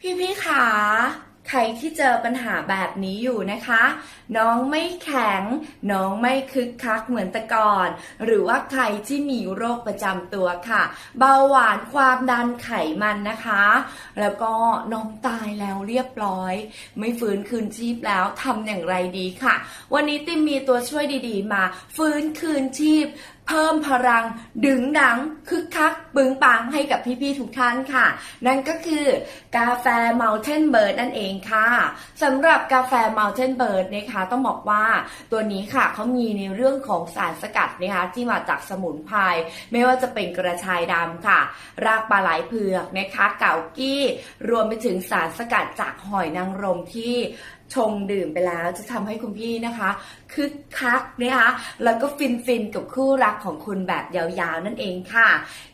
พี่พี่ๆขาใครที่เจอปัญหาแบบนี้อยู่นะคะ น้องไม่แข็ง น้องไม่คึกคักเหมือนแต่ก่อน หรือว่าใครที่มีโรคประจำตัวค่ะ เบาหวานความดันไขมันนะคะ แล้วก็น้องตายแล้วเรียบร้อย ไม่ฟื้นคืนชีพแล้วทำอย่างไรดีค่ะ วันนี้ติมมีตัวช่วยดีๆ มา ฟื้นคืนชีพ เพิ่มพลังดึงดังคึกคักปึงปังให้กับพี่ๆทุกท่านค่ะ นั่นก็คือกาแฟ Mountain Bird นั่นเองค่ะสำหรับกาแฟ Mountain Bird นะคะต้องบอกว่าตัวนี้ค่ะเขามีในเรื่องของสารสกัดนะคะที่มาจากสมุนไพรไม่ว่าจะเป็นกระชายดำค่ะ รากปลาไหลเผือกนะคะเกากี้ รวมไปถึงสารสกัดจากหอยนางรมที่ชงดื่มไปแล้วจะทำให้คุณพี่นะคะคึกคักนะคะแล้วก็ฟินฟินๆกับคู่รักของคุณแบบยาวๆนั่นเองค่ะ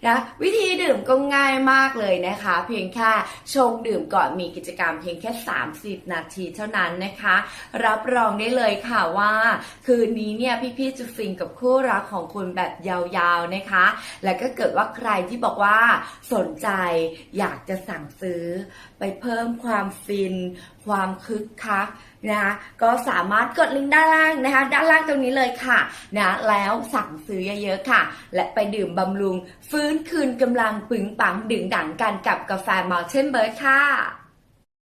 นะวิธีดื่มก็ง่ายมากเลยนะคะ เพียงแค่ชงดื่มก่อนมีกิจกรรมเพียงแค่ 30 นาทีเท่านั้นนะคะ รับรองได้เลยค่ะว่า คืนนี้เนี่ยพี่ๆจะฟินกับคู่รักของคุณแบบยาวๆนะคะ และก็เกิดว่าใครที่บอกว่าสนใจอยากจะสั่งซื้อ ไปเพิ่มความฟิน ความคึกคักนะคะก็สามารถกดลิงก์ด้านล่างนะคะ ด้านล่างตรงนี้เลยค่ะนะแล้วสั่งซื้อเยอะๆค่ะ และไปดื่มบำรุง ฟื้นคืนกำลังปึงปังดึงดังกันกับกาแฟมอลเทนเบิร์ดค่ะ